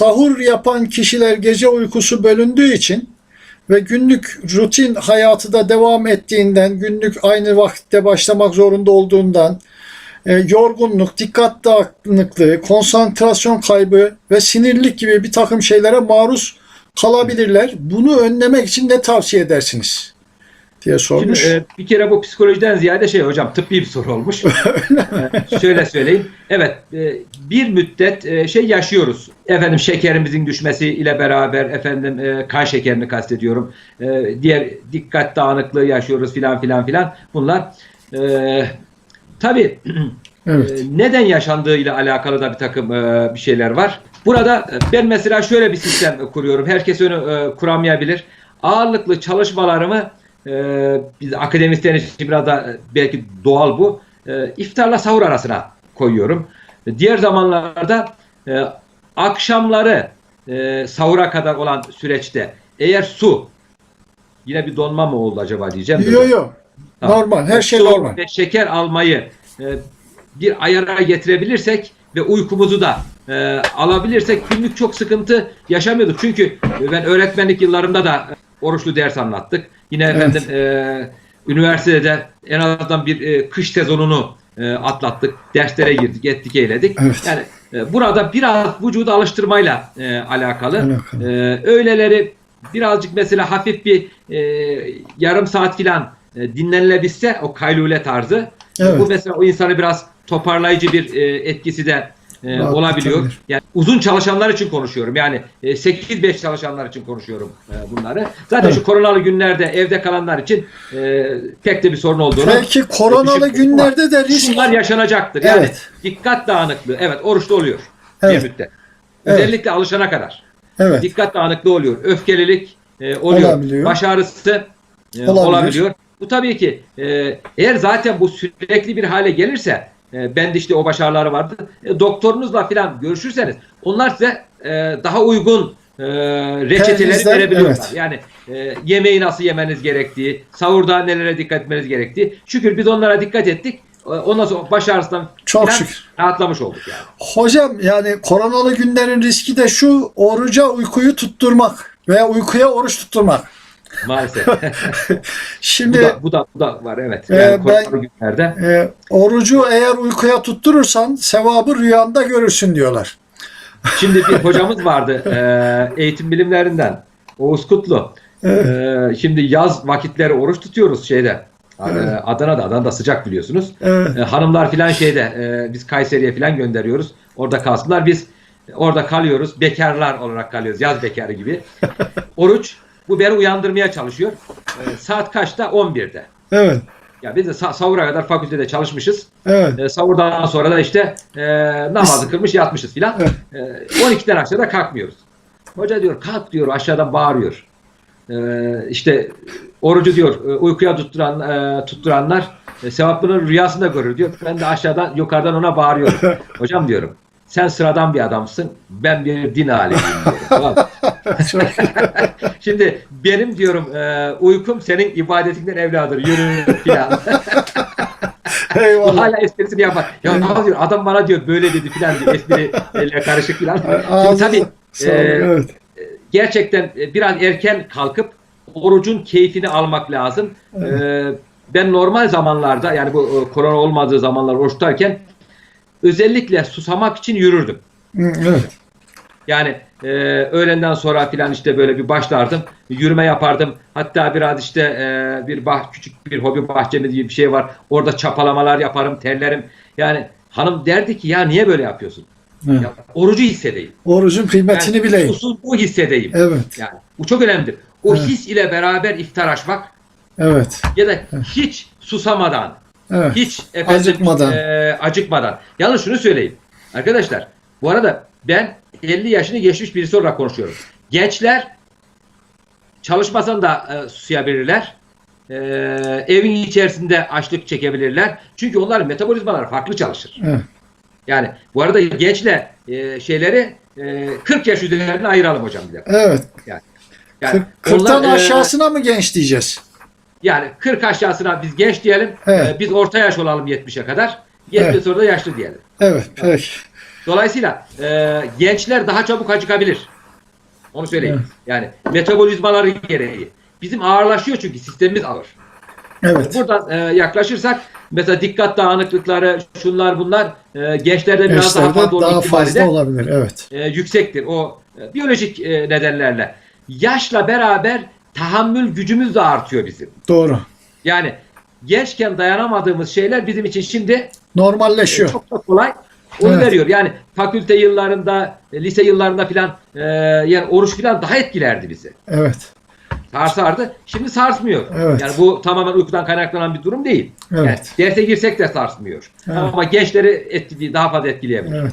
sahur yapan kişiler gece uykusu bölündüğü için ve günlük rutin hayatı da devam ettiğinden, günlük aynı vakitte başlamak zorunda olduğundan, e, yorgunluk, dikkat dağınıklığı, konsantrasyon kaybı ve sinirlik gibi bir takım şeylere maruz kalabilirler. Bunu önlemek için ne tavsiye edersiniz? Diye Şimdi sormuş. e, bir kere bu psikolojiden ziyade şey hocam tıbbi bir soru olmuş. E, şöyle söyleyeyim. Evet e, bir müddet e, şey yaşıyoruz. Efendim şekerimizin düşmesi ile beraber efendim e, kan şekerini kastediyorum. E, diğer dikkat dağınıklığı yaşıyoruz filan filan filan. Bunlar e, tabii evet. e, neden yaşandığıyla alakalı da bir takım e, bir şeyler var. Burada e, ben mesela şöyle bir sistem kuruyorum. Herkes onu e, kuramayabilir. Ağırlıklı çalışmalarımı e, biz akademisyen için biraz da e, belki doğal bu. E, iftarla sahur arasına koyuyorum. E, Diğer zamanlarda e, akşamları e, sahura kadar olan süreçte eğer su yine bir donma mı oldu acaba diyeceğim. Yok yok. Tamam. Normal. Her şey Su normal. Ve şeker almayı e, bir ayara getirebilirsek ve uykumuzu da e, alabilirsek günlük çok sıkıntı yaşamıyorduk. Çünkü e, ben öğretmenlik yıllarımda da e, oruçlu ders anlattık. Yine Evet. efendim e, üniversitede en azından bir e, kış sezonunu e, atlattık. Derslere girdik, ettik, eyledik. Evet. Yani e, burada biraz vücudu alıştırmayla e, alakalı. Alakalı. E, öğleleri birazcık mesela hafif bir e, yarım saat filan e, dinlenilebilse o kaylule tarzı Evet. bu mesela o insanı biraz toparlayıcı bir e, etkisi de e, olabiliyor. Yani uzun çalışanlar için konuşuyorum. Yani e, 8-5 çalışanlar için konuşuyorum e, bunları. Zaten Evet. şu koronalı günlerde evde kalanlar için e, pek de bir sorun olduğunu Peki koronalı düşünüyorum. günlerde de risk Bunlar yaşanacaktır. Yani Evet. dikkat dağınıklığı. Evet oruçta oluyor. Evet. Bir müddet. Evet. Özellikle alışana kadar. Evet. Dikkat dağınıklığı oluyor. Öfkelilik e, oluyor. Olabiliyor. Baş ağrısı e, Olabilir. olabiliyor. Bu tabii ki e, eğer zaten bu sürekli bir hale gelirse e, ben de işte o baş ağrıları vardı. E, doktorunuzla falan görüşürseniz onlar size e, daha uygun e, reçeteleri verebiliyorlar. evet. Yani e, yemeği nasıl yemeniz gerektiği, sahurda nelere dikkat etmeniz gerektiği. Şükür biz onlara dikkat ettik. E, Ondan sonra baş ağrısından Çok şükür. rahatlamış olduk yani. Hocam yani koronalı günlerin riski de şu oruca uykuyu tutturmak veya uykuya oruç tutturmak. Maalesef. bu, Şimdi da, bu da bu da var evet. Ee, Yani ben- koronalı günlerde e, orucu eğer uykuya tutturursan sevabı rüyanda görürsün diyorlar. Şimdi bir hocamız vardı e, eğitim bilimlerinden Oğuz Kutlu. Evet. E, şimdi yaz vakitleri oruç tutuyoruz şeyde. e, Evet. Adana'da, Adana'da sıcak biliyorsunuz. Evet. E, hanımlar filan şeyde e, biz Kayseri'ye filan gönderiyoruz. Orada kalsınlar. Biz orada kalıyoruz. Bekarlar olarak kalıyoruz. Yaz bekarı gibi. Oruç bu beni uyandırmaya çalışıyor. E, saat kaçta? 11'de. Evet. Ya biz de sa- sahura kadar fakültede çalışmışız. Evet. E, sahurdan sonra da işte e, namazı kılmış yatmışız filan. E, 12'den aşağıda kalkmıyoruz. Hoca diyor kalk diyor aşağıdan bağırıyor. E, işte orucu diyor e, uykuya tutturan e, tutturanlar e, sevapını rüyasında görür diyor. Ben de aşağıdan yukarıdan ona bağırıyorum. Hocam diyorum sen sıradan bir adamsın. Ben bir din alimiyim diyorum. Tamam Şimdi benim diyorum e, uykum senin ibadetinden evladır. Yürü filan. Eyvallah. hala esprisini yapar. Ya ne diyor adam bana diyor böyle dedi filan diyor. Espriyle karışık filan. Şimdi tabii e, evet. gerçekten e, biraz erken kalkıp orucun keyfini almak lazım. E, ben normal zamanlarda yani bu e, korona olmadığı zamanlar oruç tutarken özellikle susamak için yürürdüm. Evet. Yani e, öğlenden sonra filan işte böyle bir başlardım. Yürüme yapardım. Hatta biraz işte e, bir bah, küçük bir hobi bahçemi diye bir şey var. Orada çapalamalar yaparım, terlerim. Yani hanım derdi ki ya niye böyle yapıyorsun? Evet. Ya, orucu hissedeyim. Orucun kıymetini Yani bileyim. susuzluğu hissedeyim. Evet. Yani bu çok önemlidir. O Evet. his ile beraber iftar açmak Evet. ya da hiç susamadan, Evet. hiç efendim, Acıkmadan. e, acıkmadan. Yalnız şunu söyleyeyim. Arkadaşlar bu arada ben 50 yaşını geçmiş birisi olarak konuşuyorum. Gençler çalışmasan da e, susayabilirler. E, evin içerisinde açlık çekebilirler. Çünkü onların metabolizmaları farklı çalışır. Evet. Yani bu arada gençle e, şeyleri e, 40 yaş üzerine ayıralım hocam bir de. Evet. Yani Kırk- Kırktan onlar, e, aşağısına mı genç diyeceğiz? yani 40 aşağısına biz genç diyelim. Evet. e, biz orta yaş olalım 70'e kadar. 70 Evet. sonra da yaşlı diyelim. Evet. Peki. Dolayısıyla e, gençler daha çabuk acıkabilir. Onu söyleyeyim. Evet. Yani metabolizmaları gereği. Bizim ağırlaşıyor çünkü sistemimiz ağır. Evet. Buradan e, yaklaşırsak mesela dikkat dağınıklıkları, şunlar bunlar e, gençlerde biraz daha Gençlerde fazla olma daha fazla olabilir. Evet. e, yüksektir. O e, biyolojik e, nedenlerle. Yaşla beraber tahammül gücümüz de artıyor bizim. Doğru. Yani gençken dayanamadığımız şeyler bizim için şimdi Normalleşiyor. çok da kolay onu Evet. veriyor. Yani fakülte yıllarında, e, lise yıllarında filan e, yani oruç filan daha etkilerdi bizi. Evet. Sarsardı. Şimdi sarsmıyor. Evet. Yani bu tamamen uykudan kaynaklanan bir durum değil. Evet. Yani derse girsek de sarsmıyor. Evet. Ama gençleri etkili, daha fazla etkileyebilir. Evet.